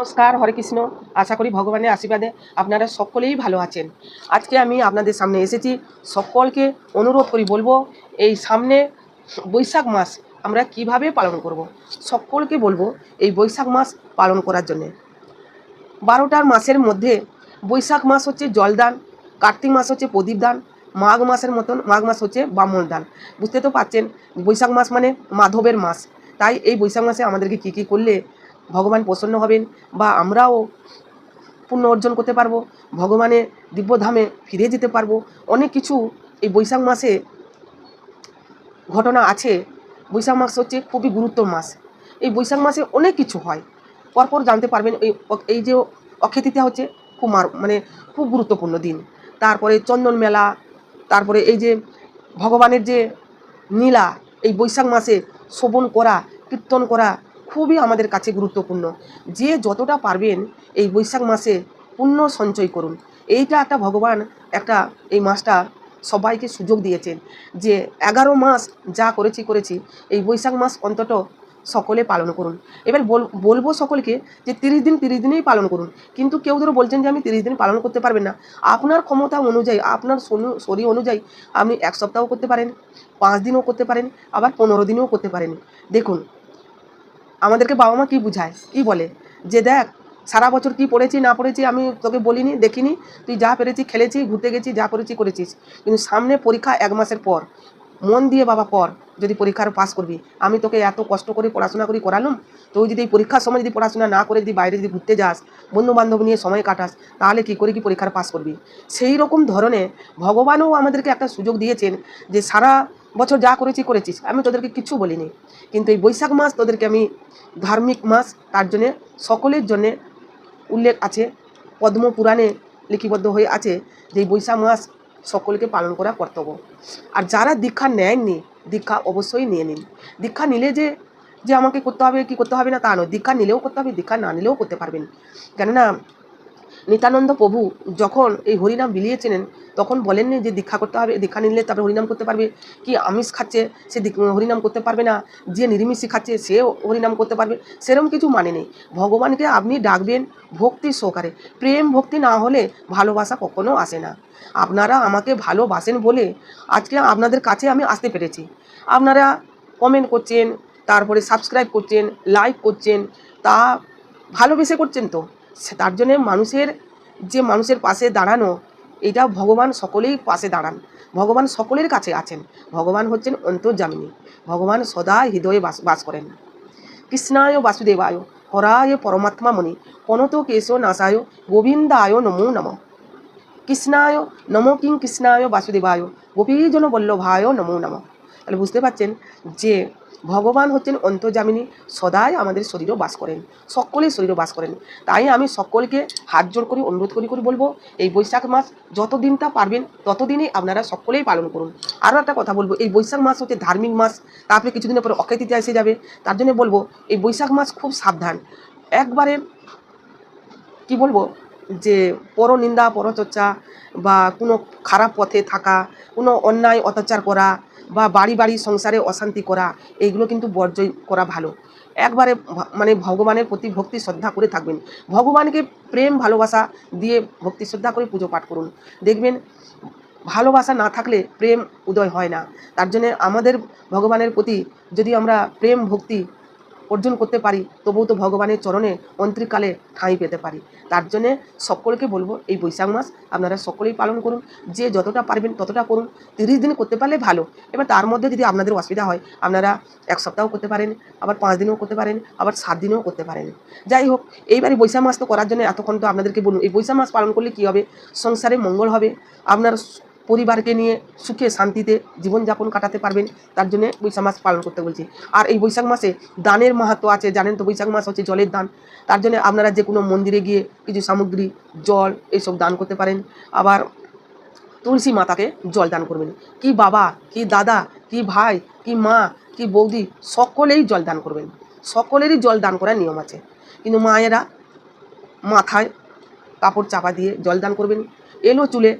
নমস্কার, হরে কৃষ্ণ। আশা করি ভগবানের আশীর্বাদে আপনারা সকলেই ভালো আছেন। আজকে আমি আপনাদের সামনে এসেছি। সকলকে অনুরোধ করি, বলব এই সামনে বৈশাখ মাস আমরা কীভাবে পালন করব। সকলকে বলব এই বৈশাখ মাস পালন করার জন্যে। বারোটার মাসের মধ্যে বৈশাখ মাস হচ্ছে জলদান, কার্তিক মাস হচ্ছে প্রদীপ দান, মাঘ মাসের মতন, মাঘ মাস হচ্ছে ব্রাহ্মণ দান। বুঝতে তো পারছেন, বৈশাখ মাস মানে মাধবের মাস। তাই এই বৈশাখ মাসে আমাদেরকে কী কী করলে ভগবান প্রসন্ন হবেন বা আমরাও পুণ্য অর্জন করতে পারব, ভগবানের দিব্যধামে ফিরে যেতে পারব, অনেক কিছু এই বৈশাখ মাসে ঘটনা আছে। বৈশাখ মাস হচ্ছে খুবই গুরুত্ব মাস। এই বৈশাখ মাসে অনেক কিছু হয়। পরপর জানতে পারবেন এই এই যে অক্ষয় হচ্ছে খুব মানে খুব গুরুত্বপূর্ণ দিন। তারপরে চন্দন মেলা, তারপরে এই যে ভগবানের যে নীলা, এই বৈশাখ মাসে শোভন করা, কীর্তন করা খুবই আমাদের কাছে গুরুত্বপূর্ণ। যে যতটা পারবেন এই বৈশাখ মাসে পুণ্য সঞ্চয় করুন। এইটা একটা ভগবান, একটা এই মাসটা সবাইকে সুযোগ দিয়েছেন যে এগারো মাস যা করেছি করেছি, এই বৈশাখ মাস অন্তত সকলে পালন করুন। এবার বল- বলব সকলকে যে তিরিশ দিন, তিরিশ দিনেই পালন করুন। কিন্তু কেউ ধরো বলছেন যে আমি তিরিশ দিন পালন করতে পারবেন না। আপনার ক্ষমতা অনুযায়ী, আপনার শরীর অনুযায়ী আপনি এক সপ্তাহও করতে পারেন, পাঁচ দিনও করতে পারেন, আবার পনেরো দিনেও করতে পারেন। দেখুন আমাদেরকে বাবা মা কী বুঝায়? কী বলে? যে দেখ, সারা বছর কি পড়েছি, না পড়েছি আমি তোকে বলিনি, দেখিনি। তুই যা পেরেছি, খেলেছি, ঘুরতে গেছি, যা পড়েছি, করেছিস। কিন্তু সামনে পরীক্ষা এক মাসের পর। মন দিয়ে, বাবা পর যদি পরীক্ষার পাস করবি। আমি তোকে এত কষ্ট করে পড়াশোনা করি করালাম। তুই যদি এই পরীক্ষার সময় যদি পড়াশোনা না করে যদি বাইরে যদি ঘুরতে যাস বন্ধু বান্ধব নিয়ে সময় কাটাস, তাহলে কী করে কি পরীক্ষার পাস করবি? সেই রকম ধরনের ভগবানও আমাদেরকে একটা সুযোগ দিয়েছেন যে, সারা বছর যা করেছি, করেছিস। আমি তোদেরকে কিচ্ছু বলিনি। কিন্তু এই বৈশাখ মাস তোদেরকে আমি, ধার্মিক মাস, তার জন্যে, সকলের জন্যে উল্লেখ আছে। পদ্ম পুরাণে লিপিবদ্ধ হয়ে আছে যে বৈশাখ মাস সকলকে পালন করা কর্তব্য। আর যারা দীক্ষা নেয়নি, দীক্ষা অবশ্যই নিয়ে নিন। দীক্ষা নিলে যে যে আমাকে করতে হবে, কি করতে হবে না তা নয়। দীক্ষা নিলেও করতে হবে, দীক্ষা না নিলেও করতে পারবেন। কেননা নিত্যানন্দ প্রভু যখন এই হরিনাম বিলিয়েছিলেন, তখন বলেননি যে দীক্ষা করতে হবে, দীক্ষা নিলে তারপরে হরিনাম করতে পারবে। কি আমিষ খাচ্ছে, সে হরিনাম করতে পারবে না। যে নিরামিষি খাচ্ছে সে হরিনাম করতে পারবে। সেরকম কিছু মানে নেই। ভগবানকে আপনি ডাকবেন ভক্তি সহকারে। প্রেম ভক্তি না হলে ভালোবাসা কখনো আসে না। আপনারা আমাকে ভালোবাসেন বলে আজকে আপনাদের কাছে আমি আসতে পেরেছি। আপনারা কমেন্ট করছেন, তারপরে সাবস্ক্রাইব করছেন লাইক করছেন, তা ভালোবেসে করছেন তো। তার জন্যে মানুষের, যে মানুষের পাশে দাঁড়ানো, এটা ভগবান সকলেই পাশে দাঁড়ান। ভগবান সকলের কাছে আছেন। ভগবান হচ্ছেন অন্তর্জামিনী ভগবান সদা হৃদয়ে বাস বাস করেন। কৃষ্ণায় বাসুদেবায় হরায় পরমাত্মা মণি কনত কেশ নাশায় গোবিন্দায় নমো নম। কৃষ্ণায় নমো কিং কৃষ্ণায় বাসুদেবায়, গোপীজন বল্লভায় নমো নম। তাহলে বুঝতে পারছেন যে ভগবান হচ্ছেন অন্তর্জামিনী সদাই আমাদের শরীরও বাস করেন সকলেই শরীরও বাস করেন। তাই আমি সকলকে হাত জোর করি, অনুরোধ করি, করে বলব, এই বৈশাখ মাস যতদিনটা পারবেন, ততদিনই আপনারা সকলেই পালন করুন। আরও একটা কথা বলব, এই বৈশাখ মাস হচ্ছে ধার্মিক মাস, তারপরে কিছুদিনের পরে অক্ষয় তৃতীয়া এসে যাবে। তার জন্য বলব, এই বৈশাখ মাস খুব সাবধান। একবারে কি বলব, যে পরনিন্দা পরচর্চা বা কোনো খারাপ পথে থাকা, কোনো অন্যায়, অত্যাচার করা বা বাড়ি বাড়ি সংসারে অশান্তি করা, এইগুলো কিন্তু বর্জয় করা ভালো। একবারে মানে ভগবানের প্রতি ভক্তি শ্রদ্ধা করে থাকবেন। ভগবানকে প্রেম, ভালোবাসা দিয়ে ভক্তি শ্রদ্ধা করে পুজো পাঠ করুন। দেখবেন, ভালোবাসা না থাকলে প্রেম উদয় হয় না। তার জন্য আমাদের ভগবানের প্রতি যদি আমরা প্রেম, ভক্তি অর্জন করতে পারি, তবুও তো ভগবানের চরণে অন্তরিকালে ঠাঁই পেতে পারি। তার জন্যে সকলকে বলব, এই বৈশাখ মাস আপনারা সকলেই পালন করুন, যে যতটা পারবেন ততটা করুন। তিরিশ দিন করতে পারলে ভালো। এবার তার মধ্যে যদি আপনাদের অসুবিধা হয়, আপনারা এক সপ্তাহ করতে পারেন, আবার পাঁচ দিনও করতে পারেন, আবার সাত দিনও করতে পারেন। যাই হোক, এইবারে বৈশাখ মাস তো করার জন্য এতক্ষণ তো আপনাদেরকে বলুন এই বৈশাখ মাস পালন করলে কী হবে? সংসারে মঙ্গল হবে। আপনার পরিবারকে নিয়ে সুখে শান্তিতে জীবনযাপন কাটাতে পারবেন, তার জন্য বৈশাখ মাস পালন করতে বলছি। আর এই বৈশাখ মাসে দানের মাহাত্ম আছে, জানেন তো বৈশাখ মাস হচ্ছে জলের দান। তার জন্য আপনারা যে কোনো মন্দিরে গিয়ে কিছু সামগ্রী, জল এইসব দান করতে পারেন। আবার তুলসী মাতাকে জল দান করবেন। কি বাবা, কি দাদা, কি ভাই, কি মা, কি বৌদি, সকলেই জল দান করবেন। সকলেরই জল দান করার নিয়ম আছে। কিন্তু মায়েরা মাথায় কাপড় চাপা দিয়ে জল দান করবেন। এলো চুলে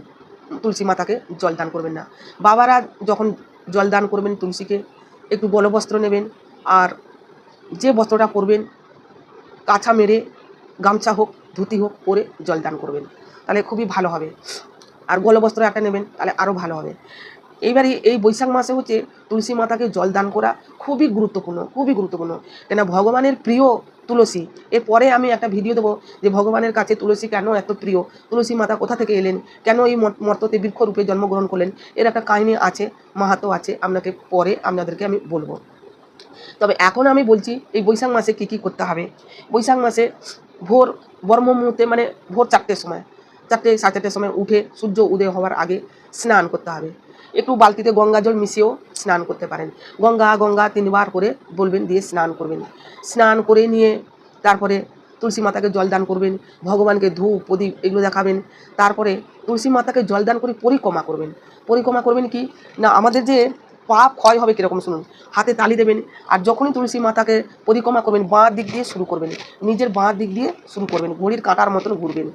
তুলসী মাতাকে জল দান করবেন না। বাবারা যখন জল দান করবেন তুলসীকে, একটু বলবস্ত্র নেবেন আর যে বস্ত্রটা পরবেন কাছা মেরে, গামছা হোক, ধুতি হোক পরে জল দান করবেন। তাহলে খুবই ভালো হবে। আর গলবস্ত্র একটা নেবেন, তাহলে আরও ভালো হবে। এইবারে এই বৈশাখ মাসে হচ্ছে তুলসী মাতাকে জল দান করা খুবই গুরুত্বপূর্ণ খুবই গুরুত্বপূর্ণ। কেন ভগবানের প্রিয় তুলসী, এরপরে আমি একটা ভিডিও দেবো যে ভগবানের কাছে তুলসী কেন এত প্রিয়? তুলসী মাতা কোথা থেকে এলেন? কেন এই মর- মর্ততে বৃক্ষরূপে জন্মগ্রহণ করলেন? এর একটা কাহিনী আছে, মাহাতো আছে, আপনাকে পরে আপনাদেরকে আমি বলব। তবে এখন আমি বলছি, এই বৈশাখ মাসে কী কী করতে হবে? বৈশাখ মাসে ভোর বর্ম মুহূর্তে মানে ভোর চারটের সময়, চারটে সাড়ে চারটের সময় উঠে সূর্য উদয় হওয়ার আগে স্নান করতে হবে। একটু বালতিতে গঙ্গা জল মিশিয়েও স্নান করতে পারেন। গঙ্গা গঙ্গা তিনবার করে বলবেন, দিয়ে স্নান করবেন। স্নান করে নিয়ে তারপরে তুলসী মাতাকে জল দান করবেন, ভগবানকে ধূপ, প্রদীপ এগুলো দেখাবেন। তারপরে তুলসী মাতাকে জল দান করে পরিক্রমা করবেন। পরিক্রমা করবেন কি? না, আমাদের যে পাপ, ক্ষয় হবে কীরকম শুনুন। হাতে তালি দেবেন আর যখনই তুলসী মাতাকে পরিক্রমা করবেন, বাঁ দিক দিয়ে শুরু করবেন। নিজের বাঁ দিক দিয়ে শুরু করবেন, ঘড়ির কাঁটার মতন ঘুরবেন।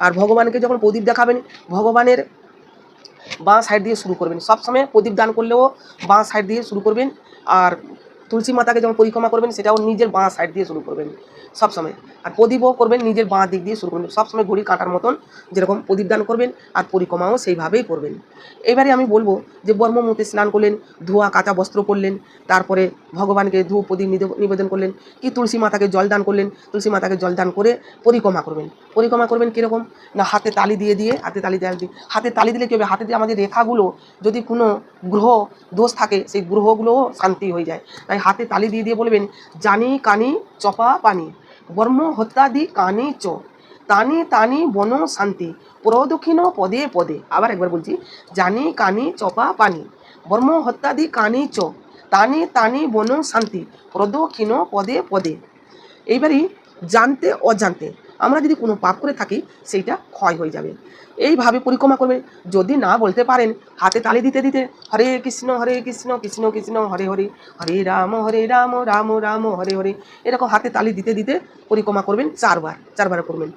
আর ভগবানকে যখন প্রদীপ দেখাবেন, ভগবানের বাঁ সাইড দিয়ে শুরু করবেন। সবসময় প্রদীপ দান করলেও বাঁ সাইড দিয়ে শুরু করবেন। আর তুলসী মাতাকে যখন পরিক্রমা করবেন, সেটাও নিজের বাঁ সাইড দিয়ে শুরু করবেন সবসময় আর প্রদীপও করবেন, নিজের বাঁ দিক দিয়ে শুরু করবেন। সবসময় ঘড়ি কাটার মতন যেরকম প্রদীপ দান করবেন আর পরিক্রমাও সেইভাবেই করবেন। এবারে আমি বলব যে বর্মমূর্তি স্নান করলেন, ধোয়া, কাঁচা বস্ত্র পরলেন, তারপরে ভগবানকে ধূপ প্রদীপ নিবেদন করলেন, কি তুলসী মাতাকে জল দান করলেন তুলসী মাতাকে জল দান করে পরিক্রমা করবেন। পরিক্রমা করবেন কীরকম? না, হাতে তালি দিয়ে দিয়ে, হাতে তালি দেওয়া দিয়ে, হাতে তালি দিলে কী হবে? হাতে দিয়ে আমাদের রেখাগুলো যদি কোনো গ্রহ, দোষ থাকে, সেই গ্রহগুলোও শান্তি হয়ে যায়। তাই হাতে তালি দিয়ে দিয়ে বলবেন, জানি কানি চপা পানি, বর্ম হত্যাদি কানি চ, তানি তানি বন শান্তি, প্রদক্ষিণ পদে পদে। আবার একবার বলছি, জানি কানি চপা পানি, বর্ম হত্যাদি কানি চ, তানি তানি বন শান্তি, প্রদক্ষিণ পদে পদে। এইবারই জানতে অজান্তে আমরা যদি কোনো পাপ করে থাকি, সেইটা ক্ষয় হয়ে যাবে। এইভাবে পরিক্রমা করবে। যদি না বলতে পারেন, হাতে তালি দিতে দিতে, হরে কৃষ্ণ হরে কৃষ্ণ কৃষ্ণ কৃষ্ণ, হরে হরে হরে রাম হরে রাম রাম রাম, হরে হরে। এরকম হাতে তালি দিতে দিতে পরিক্রমা করবেন চারবার চারবার করবেন।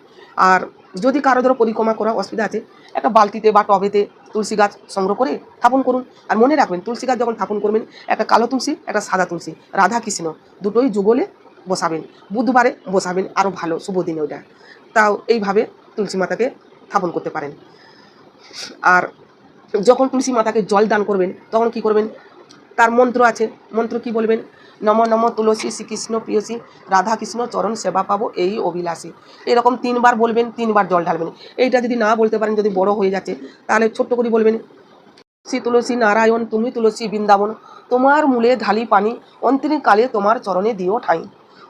আর যদি কারও ধরো পরিক্রমা করা অসুবিধা আছে, একটা বালতিতে বা টবেতে তুলসী গাছ সংগ্রহ করে স্থাপন করুন। আর মনে রাখবেন, তুলসী গাছ যখন স্থাপন করবেন, একটা কালো তুলসী, একটা সাদা তুলসী। রাধা কৃষ্ণ, দুটোই যুগলে বসাবেন, বুধবারে বসাবেন আরও ভালো, শুভ ওটা। তাও এইভাবে তুলসী মাতাকে স্থাপন করতে পারেন। আর যখন তুলসী মাতাকে জল দান করবেন, তখন কি করবেন? তার মন্ত্র আছে, মন্ত্র কি বলবেন? নম নম তুলসী শ্রীকৃষ্ণ প্রিয়সী রাধা কৃষ্ণ, চরণ সেবা পাবো এই অভিলাষী। এরকম তিনবার বলবেন, তিনবার জল ঢালবেন। এইটা যদি না বলতে পারেন, যদি বড় হয়ে যাচ্ছে, তাহলে ছোট্ট করে বলবেন, শ্রী তুলসী নারায়ণ, তুমি তুলসী বৃন্দাবন, তোমার মূলে ঢালি পানি অন্তিম কালে তোমার চরণে দিও ঠাঁই।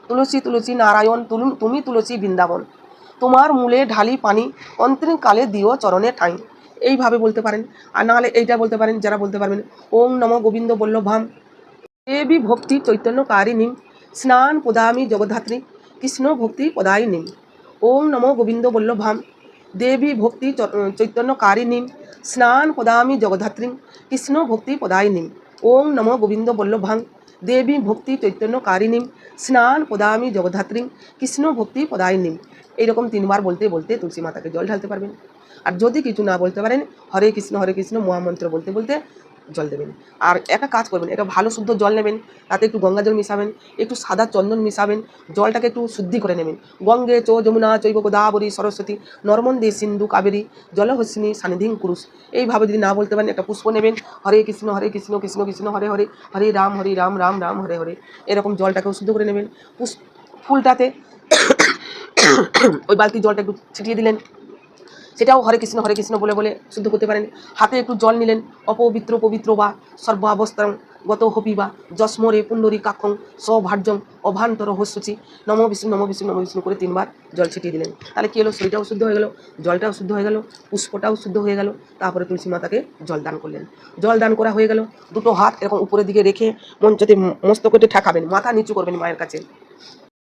তুলসী তুলসী নারায়ণ, তুলু তুমি তুলসী বৃন্দাবন। তোমার মূলে ঢালি পানি অন্তিম কালে দিও চরণে ঠাঁই। এইভাবে বলতে পারেন। আর নাহলে এইটা বলতে পারেন, যারা বলতে পারবেন। ওং নম গোবিন্দ বল্লভাম। দেবী ভক্তি চৈতন্যকারিণী স্নান পদামি জগদ্ধাত্রী। কৃষ্ণ ভক্তি পদায়িনী ওং নম গোবিন্দ বল্লভাম। দেবী ভক্তি চৈতন্যকারিণী স্নান পদামি জগদ্ধাত্রী। কৃষ্ণ ভক্তি পদায়িনী ওং নম গোবিন্দ বল্লভাং দেবী ভক্তি চৈতন্যকারিণী স্নান, পদামি, জগদ্ধাত্রী, কৃষ্ণ ভক্তি পদায়িনী এইরকম তিনবার বলতে বলতে তুলসী মাতাকে জল ঢালতে পারবেন। আর যদি কিছু না বলতে পারেন, হরে কৃষ্ণ হরে কৃষ্ণ, মহামন্ত্র বলতে বলতে জল দেবেন। আর একটা কাজ করবেন, একটা ভালো শুদ্ধ জল নেবেন, তাতে একটু গঙ্গা জল মিশাবেন, একটু সাদা চন্দন মিশাবেন, জলটাকে একটু শুদ্ধি করে নেবেন। গঙ্গে চো যমুনা চৈব গোদাবরী সরস্বতী, নর্মন্দে সিন্ধু কাবেরী জলহস্যিনী সানিধিং কুরুষ এইভাবে যদি না বলতে পারেন, একটা পুষ্প নেবেন, হরে কৃষ্ণ হরে কৃষ্ণ কৃষ্ণ কৃষ্ণ, হরে হরে হরে রাম হরে রাম রাম রাম, হরে হরে, এরকম জলটাকেও শুদ্ধ করে নেবেন। পুষ ফুলটাতে ওই বালতি জলটা একটু ছিটিয়ে দিলেন। সেটাও হরে কৃষ্ণ হরে কৃষ্ণ বলে বলে শুদ্ধ করতে পারেন। হাতে একটু জল নিলেন, অপবিত্র, পবিত্র বা সর্বাবস্থান গত হপি বা যস্মরে পুণ্ডরী কাক্ষং সভার্যং অভান্তর হস্যচি। নম বিষ্ণু নম বিষ্ণু নম বিষ্ণু করে তিনবার জল ছিটিয়ে দিলেন। তাহলে কী হলো? শরীরটাও শুদ্ধ হয়ে গেল, জলটাও শুদ্ধ হয়ে গেল, পুষ্পটাও শুদ্ধ হয়ে গেল, তারপরে তুলসী মাতাকে জল দান করলেন। জল দান করা হয়ে গেল, দুটো হাত এরকম উপরের দিকে রেখে মঞ্চতে মস্তকতে ঠাকাবেন, মাথা নিচু করবেন মায়ের কাছে।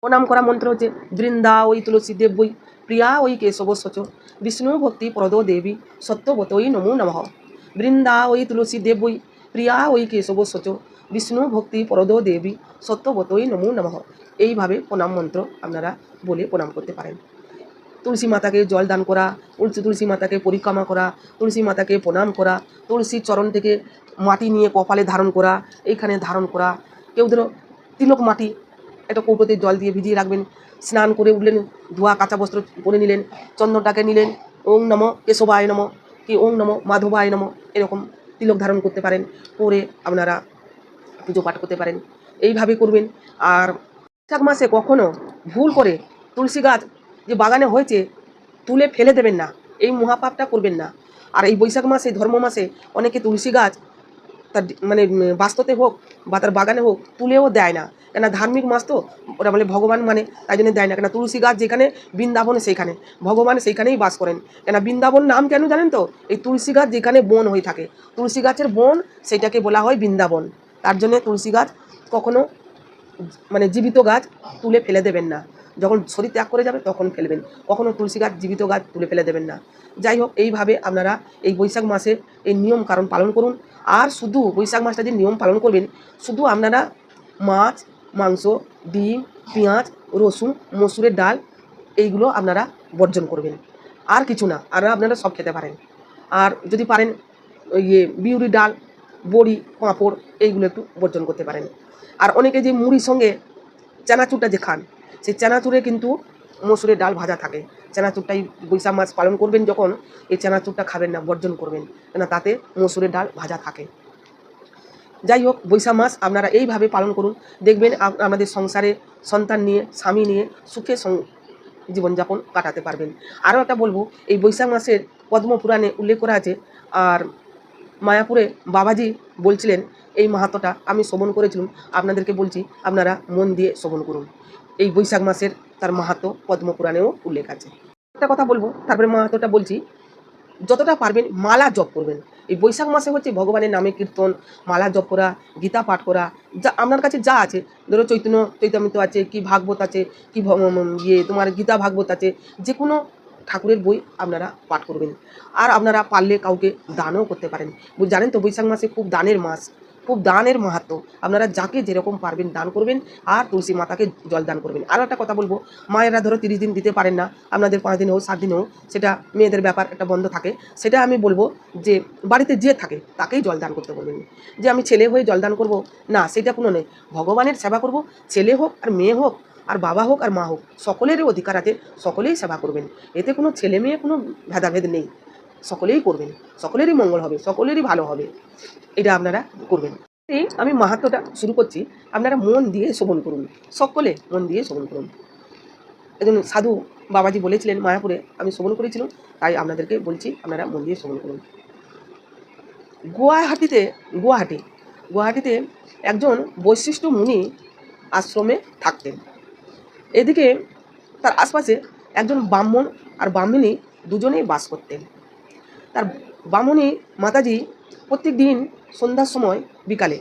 প্রণাম করা মন্ত্র হচ্ছে বৃন্দা ওই তুলসী দেব বই প্রিয়া ওই কেশব সচ বিষ্ণু ভক্তি প্রদ দেবী সত্যবতই নমো নমঃ বৃন্দা ওই তুলসী দেব বই প্রিয়া ওই কেশব সচ বিষ্ণু ভক্তি প্রদ দেবী সত্যবতই নমো নমঃ এইভাবে প্রণাম মন্ত্র আপনারা বলে প্রণাম করতে পারেন। তুলসী মাতাকে জল দান করা, তুলসী তুলসী মাতাকে পরিক্রমা করা, তুলসী মাতাকে প্রণাম করা তুলসীর চরণ থেকে মাটি নিয়ে কপালে ধারণ করা, এইখানে ধারণ করা। কেউ ধরো তিলক মাটি একটা কৌটোতে জল দিয়ে ভিজিয়ে রাখবেন, স্নান করে উঠলেন, ধোয়া কাঁচা বস্ত্র পরে নিলেন, চন্দনটাকে নিলেন, ওং নম কেশবায় নম, কি ওং নম মাধবায় নম, এরকম তিলক ধারণ করতে পারেন, করে আপনারা পুজো পাঠ করতে পারেন। এইভাবে করবেন। আর বৈশাখ মাসে কখনো ভুল করে তুলসী গাছ যে বাগানে হয়েছে, তুলে ফেলে দেবেন না। এই মহাপাপটা করবেন না। আর এই বৈশাখ মাসে, ধর্ম মাসে অনেকে তুলসী গাছ তার মানে বাস্ততে হোক বা তার বাগানে হোক তুলেও দেয় না। কেন ধার্মিক মাছ তো ওরা বলে ভগবান মানে তাই জন্য দেয় না। কেন তুলসী গাছ যেখানে, বৃন্দাবন সেইখানে। ভগবান সেইখানেই বাস করেন। কেন বৃন্দাবন নাম কেন জানেন তো? এই তুলসী গাছ যেখানে বন হয়ে থাকে। তুলসী গাছের বন সেটাকে বলা হয় বৃন্দাবন। তার জন্য তুলসী গাছ কখনো মানে জীবিত গাছ তুলে ফেলে দেবেন না। যখন শরীর ত্যাগ করে যাবে তখন ফেলবেন। কখনও তুলসী গাছ, জীবিত গাছ তুলে ফেলে দেবেন না। যাই হোক, এইভাবে আপনারা এই বৈশাখ মাসে এই নিয়ম কারণ পালন করুন। আর শুধু বৈশাখ মাসটা যে নিয়ম পালন করবেন, শুধু আপনারা মাছ, মাংস, ডিম, পেঁয়াজ, রসুন, মসুরের ডাল এইগুলো আপনারা বর্জন করবেন। আর কিছু না, আর আপনারা সব খেতে পারেন। আর যদি পারেন ইয়ে বিউরি ডাল, বড়ি, পাঁপড় এইগুলো একটু বর্জন করতে পারেন। আর অনেকে যে মুড়ির সঙ্গে চানাচুরটা যে খান সেই চানাচুরে কিন্তু মসুরের ডাল ভাজা থাকে। চানাচুরটাই বৈশাখ মাস পালন করবেন যখন, এই চানাচুরটা খাবেন না, বর্জন করবেন। কেন তাতে মসুরের ডাল ভাজা থাকে। যাই হোক, বৈশাখ মাস আপনারা এইভাবে পালন করুন। দেখবেন আমাদের সংসারে সন্তান নিয়ে, স্বামী নিয়ে সুখে জীবনযাপন কাটাতে পারবেন। আরও একটা বলব, এই বৈশাখ মাসের পদ্মপুরাণে উল্লেখ করা আছে, আর মায়াপুরে বাবাজি বলছিলেন, এই মাহাত্মটা আমি শ্রবণ করেছিলাম, আপনাদেরকে বলছি, আপনারা মন দিয়ে শ্রবণ করুন। এই বৈশাখ মাসের তার মাহাত্ম পদ্মপুরাণেও উল্লেখ আছে। একটা কথা বলব, তারপরে মাহাতোটা বলছি, যতটা পারবেন মালা জপ করবেন। এই বৈশাখ মাসে হচ্ছে ভগবানের নামে কীর্তন, মালা জপ করা, গীতা পাঠ করা, যা আপনার কাছে যা আছে, ধরো চৈতন্য, চৈতামিত আছে, কি ভাগবত আছে, কি ইয়ে তোমার গীতা ভাগবত আছে যে কোনো ঠাকুরের বই আপনারা পাঠ করবেন। আর আপনারা পারলে কাউকে দানও করতে পারেন। জানেন তো বৈশাখ মাসে খুব দানের মাস। খুব দানের মাহাত্ম। আপনারা যাকে যেরকম পারবেন দান করবেন আর তুলসী মাতাকে জল দান করবেন। আরও একটা কথা বলব, মায়েরা ধরো তিরিশ দিন দিতে পারেন না, আপনাদের পাঁচ দিন হোক সাত দিন হোক সেটা মেয়েদের ব্যাপার একটা বন্ধ থাকে। সেটা আমি বলব যে বাড়িতে যে থাকে তাকেই জল দান করতে বলবেন। যে আমি ছেলে হয়ে জল দান করব, না, সেটা কোনো নেই। ভগবানের সেবা করব, ছেলে হোক আর মেয়ে হোক, আর বাবা হোক আর মা হোক, সকলেরই অধিকার আছে, সকলেই সেবা করবেন। এতে কোনো ছেলে মেয়ে কোনো ভেদাভেদ নেই। সকলেই করবেন, সকলেরই মঙ্গল হবে, সকলেরই ভালো হবে, এটা আপনারা করবেন। আমি মাহাত্মটা শুরু করছি, আপনারা মন দিয়ে শ্রবণ করুন, সকলে মন দিয়ে শ্রবণ করুন। একজন সাধু বাবাজি বলেছিলেন মায়াপুরে, আমি শ্রবণ করেছিলাম, তাই আপনাদেরকে বলছি, আপনারা মন দিয়ে শ্রবণ করুন। গুয়াহাটিতে, গুয়াহাটি, গুয়াহাটিতে একজন বৈশিষ্ট্য মুনি আশ্রমে থাকতেন। এদিকে তার আশপাশে একজন ব্রাহ্মণ আর ব্রাহ্মণী দুজনেই বাস করতেন। তার ব্রাহ্মণী মাতাজি প্রত্যেক দিন সন্ধ্যার সময় বিকালে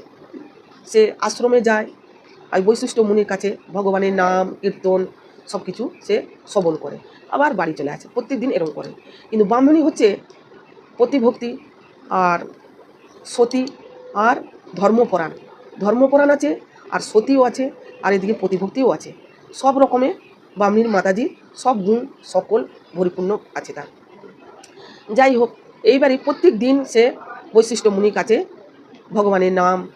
সে আশ্রমে যায় আর বৈশিষ্ট্য মুনির কাছে ভগবানের নাম, কীর্তন সব কিছু সে শ্রবণ করে। আবার বাড়ি চলে আসে প্রত্যেক দিন এরকম করে। কিন্তু ব্রাহ্মণী হচ্ছে প্রতিভক্তি আর সতী আর ধর্মপরাণ ধর্মপরাণ আছে আর সতীও আছে আর এদিকে প্রতিভক্তিও আছে। সব রকমের বামনির মাতাজি সব গুণ, সকল পরিপূর্ণ আছে তার। যাই হোক এইবারে প্রত্যেক দিন সে বৈশিষ্ট্য মুনির কাছে ভগবানের নাম,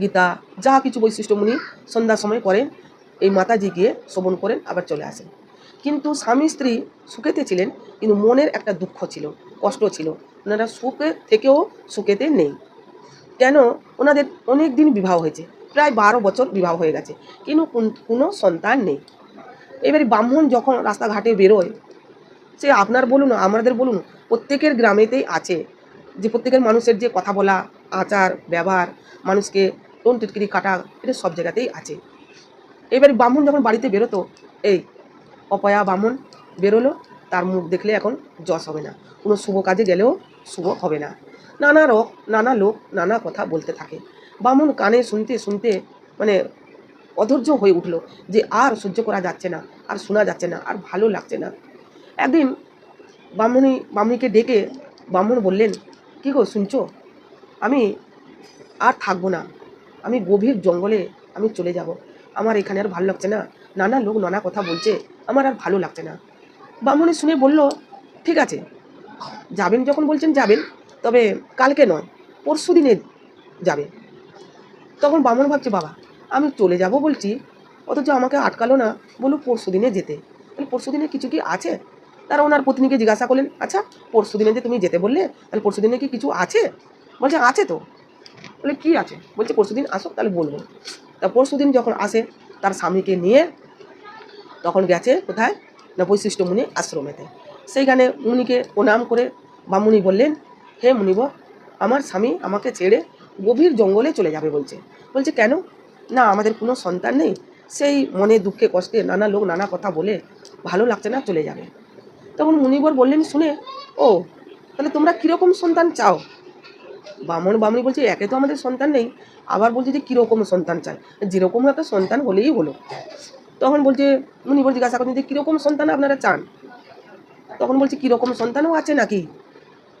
গীতা, যা কিছু বৈশিষ্ট্য মুনি সন্ধ্যার সময় করেন, এই মাতাজি গিয়ে শ্রবণ করেন, আবার চলে আসেন। কিন্তু স্বামী স্ত্রী সুখেতে ছিলেন, কিন্তু মনের একটা দুঃখ ছিল, কষ্ট ছিল। ওনারা সুখে থেকেও সুখেতে নেই। কেন? ওনাদের অনেক দিন বিবাহ হয়েছে, প্রায় বারো বছর বিবাহ হয়ে গেছে, কিন্তু কোন- কোনো সন্তান নেই। এবারে ব্রাহ্মণ যখন রাস্তাঘাটে বেরোয়, সে আপনার বলুন, আমাদের বলুন প্রত্যেকের গ্রামেতেই আছে যে প্রত্যেকের মানুষের যে কথা বলা, আচার, ব্যবহার, মানুষকে টোন টিটকিরি কাটা, এটা সব জায়গাতেই আছে। এবারে ব্রাহ্মণ যখন বাড়িতে বেরোতো, এই অপয়া ব্রাহ্মণ বেরোলো, তার মুখ দেখলে এখন যশ হবে না। কোনো শুভ কাজে গেলেও শুভ হবে না। নানা রক নানা লোক, নানা কথা বলতে থাকে। ব্রাহ্মণ কানে শুনতে শুনতে মানে অধৈর্য হয়ে উঠল যে আর সহ্য করা যাচ্ছে না, আর শোনা যাচ্ছে না, আর ভালো লাগছে না। একদিন ব্রাহ্মণী ব্রাহ্মণীকে ডেকে ব্রাহ্মণ বললেন, কী গো শুনছো? আমি আর থাকব না। আমি গভীর জঙ্গলে আমি চলে যাব। আমার এখানে আর ভালো লাগছে না। নানা লোক নানা কথা বলছে। আমার আর ভালো লাগছে না। ব্রাহ্মণী শুনে বলল, ঠিক আছে। যাবেন যখন বলছেন যাবেন। তবে কালকে নয়, পরশু দিনে যাবে। তখন ব্রাহ্মণ ভাবছে, বাবা, আমি চলে যাব বলছি। অথচ আমাকে আটকালো না। বলল পরশু দিনে যেতে। তাহলে পরশু দিনে কিছু কি আছে? তারা ওনার পত্নীকে জিজ্ঞাসা করলেন আচ্ছা পরশু দিনে যে তুমি যেতে বললে, তাহলে পরশু দিনে কি কিছু আছে? বলছে, আছে তো। বলে, কি আছে? বলছে, পরশু দিন আসো, তাহলে বলব। তা পরশু দিন যখন আসে, তার স্বামীকে নিয়ে তখন গেছে কোথায়? না বৈশিষ্ট্য মুনি আশ্রমেতে। সেইখানে মুনিকে প্রণাম করে বামুনি বললেন, হে মুনিবর আমার স্বামী আমাকে ছেড়ে গভীর জঙ্গলে চলে যাবে বলছে। বলছে, কেন? না, আমাদের কোনো সন্তান নেই। সেই মনে দুঃখে কষ্টে নানা লোক নানা কথা বলে ভালো লাগছে না, চলে যাবে। তখন মুনিবর বললেন, শুনে, ও, তাহলে তোমরা কীরকম সন্তান চাও? বামন বামনি বলছে, একে তো আমাদের সন্তান নেই। আবার বলছে যে, কীরকম সন্তান চাই? যেরকম একটা সন্তান হলেই হলো। তখন বলছে, মুনিবর জিজ্ঞাসা করছেন যে, কীরকম সন্তান আপনারা চান? তখন বলছে, কীরকম সন্তানও আছে নাকি?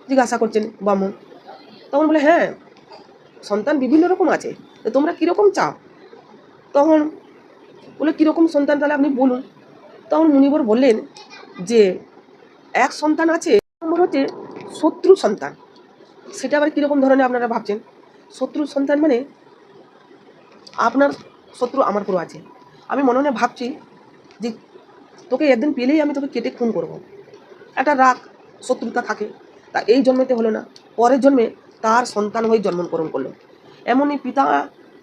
জিজ্ঞাসা করছেন বামন। তখন বলে হ্যাঁ সন্তান বিভিন্ন রকম আছে, তো তোমরা কীরকম চাও? তখন বলে, কীরকম সন্তান তাহলে আপনি বলুন। তখন মুনিবর বললেন যে এক সন্তান আছে নম্বর হচ্ছে শত্রু সন্তান। সেটা আবার কীরকম ধরনের আপনারা ভাবছেন? শত্রু সন্তান মানে আপনার শত্রু আমার পুরো আছে। আমি মনে মনে ভাবছি যে তোকে একদিন পেলেই আমি তোকে কেটে খুন করব। একটা রাগ, শত্রুতা থাকে। তা এই জন্মেতে হলো না। পরের জন্মে তার সন্তান হয়ে জন্মগ্রহণ করল। এমনই পিতা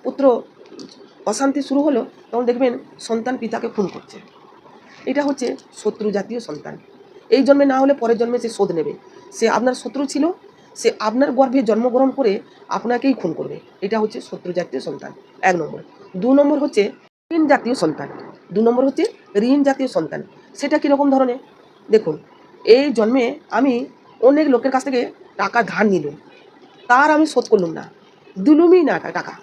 পুত্র অশান্তি শুরু হলো, তখন দেখবেন সন্তান পিতাকে খুন করছে। এটা হচ্ছে শত্রু জাতীয় সন্তান। এই জন্মে না হলে পরের জন্মে সে শোধ নেবে। সে আপনার শত্রু ছিল, সে আপনার গর্ভে জন্মগ্রহণ করে আপনাকেই খুন করবে। এটা হচ্ছে শত্রু জাতীয় সন্তান। এক নম্বর। দু নম্বর হচ্ছে ঋণ জাতীয় সন্তান। দু নম্বর হচ্ছে ঋণ জাতীয় সন্তান। সেটা কীরকম ধরনের? দেখুন, এই জন্মে আমি অনেক লোকের কাছ থেকে টাকা ধার নিলাম। তার আমি শোধ করলুম না। দিলুমই না টাকা।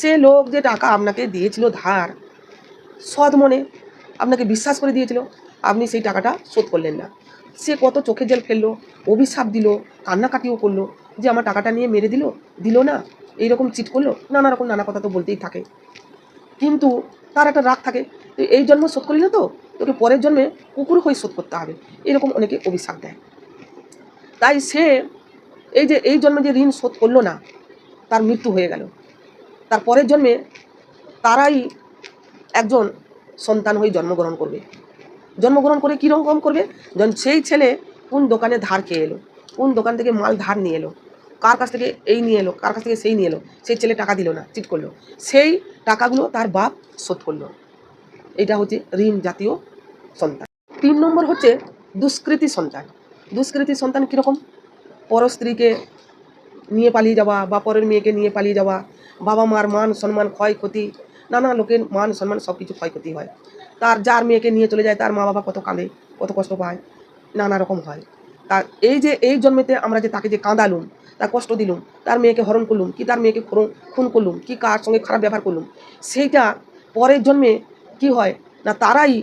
সে লোক যে টাকা আপনাকে দিয়েছিল ধার, সৎ মনে আপনাকে বিশ্বাস করে দিয়েছিল আপনি সেই টাকাটা শোধ করলেন না। সে কত চোখে জেল ফেলল, অভিশাপ দিল, কান্নাকাটিও করল, যে আমার টাকাটা নিয়ে মেরে দিল দিল না, এইরকম চিট করল, নানা রকম নানা কথা তো বলতেই থাকে। কিন্তু তার একটা রাগ থাকে তো এই জন্ম শোধ করলি না তো, তোকে পরের জন্মে কুকুর হয়ে শোধ করতে হবে, এরকম অনেকে অভিশাপ দেয়। তাই সে এই যে এই জন্মে যে ঋণ শোধ করল না, তার মৃত্যু হয়ে গেল। তার পরের জন্মে তারাই একজন সন্তান হয়ে জন্মগ্রহণ করবে। জন্মগ্রহণ করে কীরকম করবে? যখন সেই ছেলে কোন দোকানে ধার খেয়ে এলো, কোন দোকান থেকে মাল ধার নিয়ে এলো, কার কাছ থেকে এই নিয়ে এলো, কার কাছ থেকে সেই নিয়ে এলো, সেই ছেলে টাকা দিল না, চিট করল। সেই টাকাগুলো তার বাপ শোধ করল। এটা হচ্ছে ঋণ জাতীয় সন্তান। তিন নম্বর হচ্ছে দুষ্কৃতি সন্তান। দুষ্কৃতি সন্তান কীরকম? পর স্ত্রীকে নিয়ে পালিয়ে যাওয়া বা পরের মেয়েকে নিয়ে পালিয়ে যাওয়া, বাবা মার মান সম্মান, ক্ষয়ক্ষতি, নানা লোকের মান সম্মান সব কিছু ক্ষয়ক্ষতি হয়। তার যার মেয়েকে নিয়ে চলে যায়, তার মা বাবা কত কাঁদে, কত কষ্ট পায়, নানা রকম হয়। তার এই যে, এই জন্মেতে আমরা যে তাকে যে কাঁদালুম, তার কষ্ট দিলুম, তার মেয়েকে হরণ করলুম, কি তার মেয়েকে খুন খুন করলুম, কি কার সঙ্গে খারাপ ব্যবহার করলুম, সেইটা পরের জন্মে কি হয় না, তারাই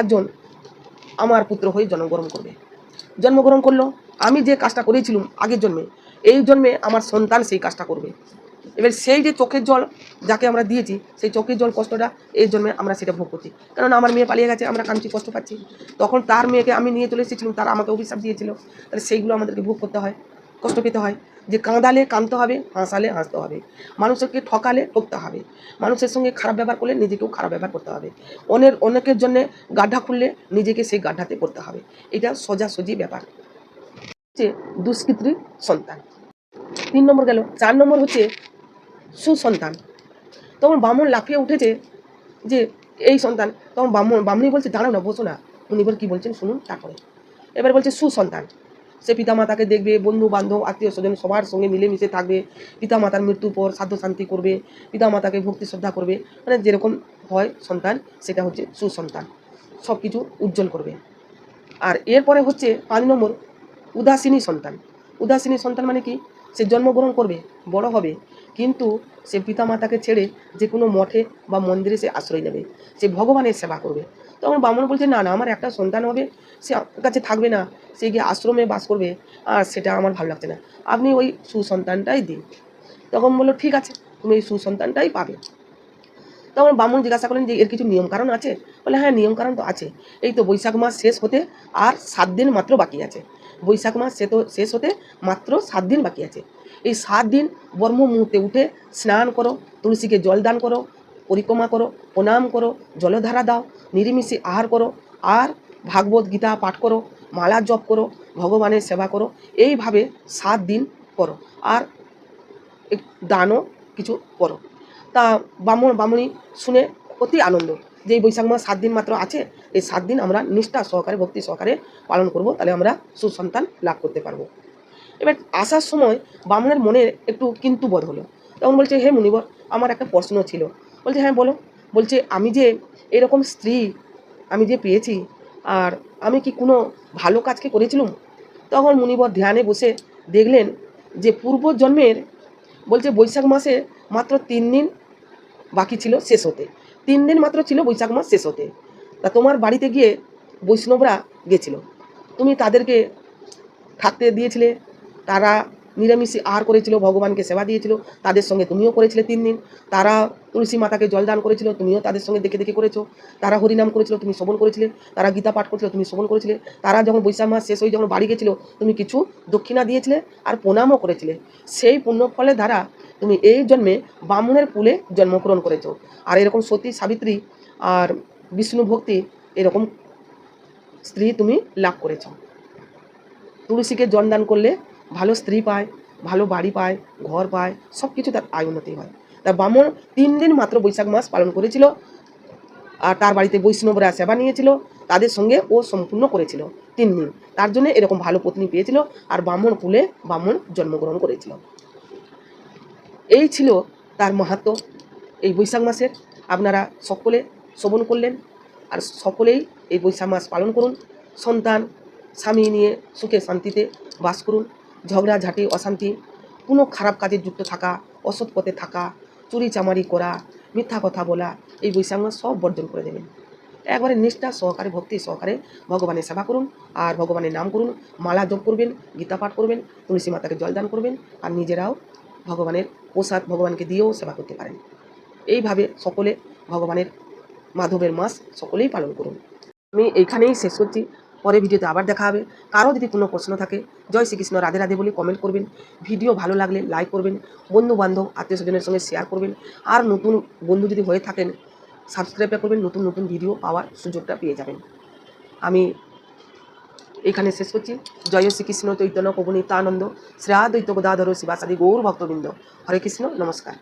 একজন আমার পুত্র হয়ে জন্মগ্রহণ করবে। জন্মগ্রহণ করল, আমি যে কাজটা করেছিলাম আগের জন্মে, এই জন্মে আমার সন্তান সেই কাজটা করবে। এবার সেই যে চোখের জল যাকে আমরা দিয়েছি, সেই চোখের জল কষ্টটা এই জন্মে আমরা সেটা ভোগ করছি। কারণ আমার মেয়ে পালিয়ে গেছে, আমরা কাঁদছি, কষ্ট পাচ্ছি। তখন তার মেয়েকে আমি নিয়ে চলে এসেছিলাম, তারা আমাকে অভিশাপ দিয়েছিল। তাহলে সেইগুলো আমাদেরকে ভোগ করতে হয়, কষ্ট পেতে হয়। যে কাঁদালে কাঁদতে হবে, হাসালে হাসতে হবে। মানুষকে ঠকালে ঠকতে হবে। মানুষের সঙ্গে খারাপ ব্যবহার করলে নিজেকেও খারাপ ব্যবহার করতে হবে। অনেক অনেকের জন্য গাড্ডা খুললে নিজেকে সেই গাড্ডাতে পড়তে হবে। এটা সোজাসুজি ব্যাপার। হচ্ছে দুষ্কৃতির সন্তান। তিন নম্বর গেল, চার নম্বর হচ্ছে সুসন্তান। তখন বামন লাফিয়ে উঠেছে যে, এই সন্তান। তখন বামন বামনি বলছে, দাঁড়াও না, বসো না। উনি এবার কী বলছেন, শুনুন তারপরে। এবার বলছে, সুসন্তান। সে পিতামাতাকে দেখবে বন্ধু বান্ধব আত্মীয় স্বজন সবার সঙ্গে মিলেমিশে থাকবে। পিতামাতার মৃত্যুর পর সাধ্য শান্তি করবে, পিতামাতাকে ভক্তি শ্রদ্ধা করবে। মানে যেরকম হয় সন্তান, সেটা হচ্ছে সুসন্তান। সব কিছু উজ্জ্বল করবে। আর এরপরে হচ্ছে পাঁচ নম্বর উদাসীনী সন্তান। উদাসীনী সন্তান মানে কি? সে জন্মগ্রহণ করবে, বড় হবে। কিন্তু সে পিতামাতাকে ছেড়ে যে কোনো মঠে বা মন্দিরে সে আশ্রয় নেবে, সে ভগবানের সেবা করবে। তখন বামন বলছে, না না, আমার একটা সন্তান হবে, সে কাছে থাকবে না, সে গিয়ে আশ্রমে বাস করবে, আর সেটা আমার ভালো লাগছে না। আপনি ওই সুসন্তানটাই দিন। তখন বলল, ঠিক আছে, তুমি এই সুসন্তানটাই পাবে। তখন বামুন জিজ্ঞাসা করলেন যে, এর কিছু নিয়ম কারণ আছে? বলে হ্যাঁ নিয়ম কারণ তো আছে। এই তো বৈশাখ মাস শেষ হতে আর সাত দিন মাত্র বাকি আছে। বৈশাখ মাস শেষ হতে মাত্র সাত দিন বাকি আছে। এই সাত দিন বর্ম মুহূর্তে উঠে স্নান করো, তুলসীকে জল দান করো, পরিক্রমা করো, প্রণাম করো, জলধারা দাও, নিরিমিষে আহার করো, আর ভাগবত গীতা পাঠ করো, মালা জপ করো, ভগবানের সেবা করো, এইভাবে সাত দিন করো। আর দানও কিছু করো। তা বামুন বামুনি শুনে অতি আনন্দ। যে এই বৈশাখ মাস সাত দিন মাত্র আছে, এই সাত দিন আমরা নিষ্ঠা সহকারে, ভক্তি সহকারে পালন করব, তাহলে আমরা সুসন্তান লাভ করতে পারব। এবার আসার সময় বামুনের মনে একটু কিন্তু বোধ হলো। তখন বলছে, হে মুনিবর, আমার একটা প্রশ্ন ছিল। বলছে হ্যাঁ বলো। বলছে, আমি যে এরকম স্ত্রী আমি যে পেয়েছি, আর আমি কি কোনো ভালো কাজকে করেছিলাম? তখন মুনিবর ধ্যানে বসে দেখলেন যে পূর্ব জন্মের বলছে বৈশাখ মাসে মাত্র তিন দিন বাকি ছিল শেষ হতে। তিন দিন মাত্র ছিল বৈশাখ মাস শেষ হতে। তা তোমার বাড়িতে গিয়ে বৈষ্ণবরা গেছিল। তুমি তাদেরকে থাকতে দিয়েছিলে, তারা নিরামিষে আহার করেছিল, ভগবানকে সেবা দিয়েছিল, তাদের সঙ্গে তুমিও করেছিলে তিন দিন। তারা তুলসী মাতাকে জলদান করেছিল, তুমিও তাদের সঙ্গে দেখে দেখে করেছ। তারা হরিনাম করেছিল, তুমি শ্রবণ করেছিলে। তারা গীতা পাঠ করেছিল, তুমি শ্রবণ করেছিলে। তারা যখন বৈশাখ মাস শেষ হয়ে যখন বাড়ি গেছিল, তুমি কিছু দক্ষিণা দিয়েছিলে আর প্রণামও করেছিলে। সেই পুণ্যফলের দ্বারা তুমি এই জন্মে ব্রাহ্মণের কুলে জন্মগ্রহণ করেছ আর এরকম সতী সাবিত্রী আর বিষ্ণু ভক্তি এরকম স্ত্রী তুমি লাভ করেছ। তুলসীকে জনদান করলে ভালো স্ত্রী পায়, ভালো বাড়ি পায়, ঘর পায় সব কিছু তার আয় উন্নতি হয়। তা ব্রাহ্মণ তিন দিন মাত্র বৈশাখ মাস পালন করেছিল, আর তার বাড়িতে বৈষ্ণবরা সেবা নিয়েছিল, তাদের সঙ্গে ও সম্পূর্ণ করেছিল তিন দিন। তার জন্য এরকম ভালো পত্নী পেয়েছিল, আর ব্রাহ্মণ কুলে ব্রাহ্মণ জন্মগ্রহণ করেছিল। এই ছিল তার মাহাত্ম। এই বৈশাখ মাসের আপনারা সকলে শ্রবণ করলেন আর সকলেই এই বৈশাখ মাস পালন করুন। সন্তান, স্বামী নিয়ে সুখে শান্তিতে বাস করুন। ঝগড়াঝাঁটি অশান্তি, কোনো খারাপ কাজে যুক্ত থাকা, অসৎ পথে থাকা, চুরি চামারি করা, মিথ্যা কথা বলা, এই বৈশাখ মাস সব বর্জন করে দেবেন। একবারে নিষ্ঠা সহকারে, ভক্তি সহকারে ভগবানের সেবা করুন আর ভগবানের নাম করুন, মালা জপ করবেন, গীতা পাঠ করবেন, তুলসী মাতাকে জলদান করবেন আর নিজেরাও ভগবানের প্রসাদ ভগবানকে দিয়েও সেবা করতে পারেন। এইভাবে সকলে ভগবানের মাধবের মাস সকলেই পালন করুন। আমি এইখানেই শেষ করছি। পরে ভিডিওতে আবার দেখা হবে। কারও যদি কোনো প্রশ্ন থাকে, জয় শ্রীকৃষ্ণ, রাধে রাধে বলে কমেন্ট করবেন। ভিডিও ভালো লাগলে লাইক করবেন। বন্ধু বান্ধব আত্মীয় স্বজনের সঙ্গে শেয়ার করবেন। আর নতুন বন্ধু যদি হয়ে থাকেন সাবস্ক্রাইবটা করবেন। নতুন নতুন ভিডিও পাওয়ার সুযোগটা পেয়ে যাবেন। আমি এখানে শেষ করছি। জয় শ্রীকৃষ্ণ চৈতন্য শ্রেয়া শ্রেয়াদ্বৈত গদাধর শিবাসাদি গৌর ভক্তবৃন্দ হরে কৃষ্ণ, নমস্কার।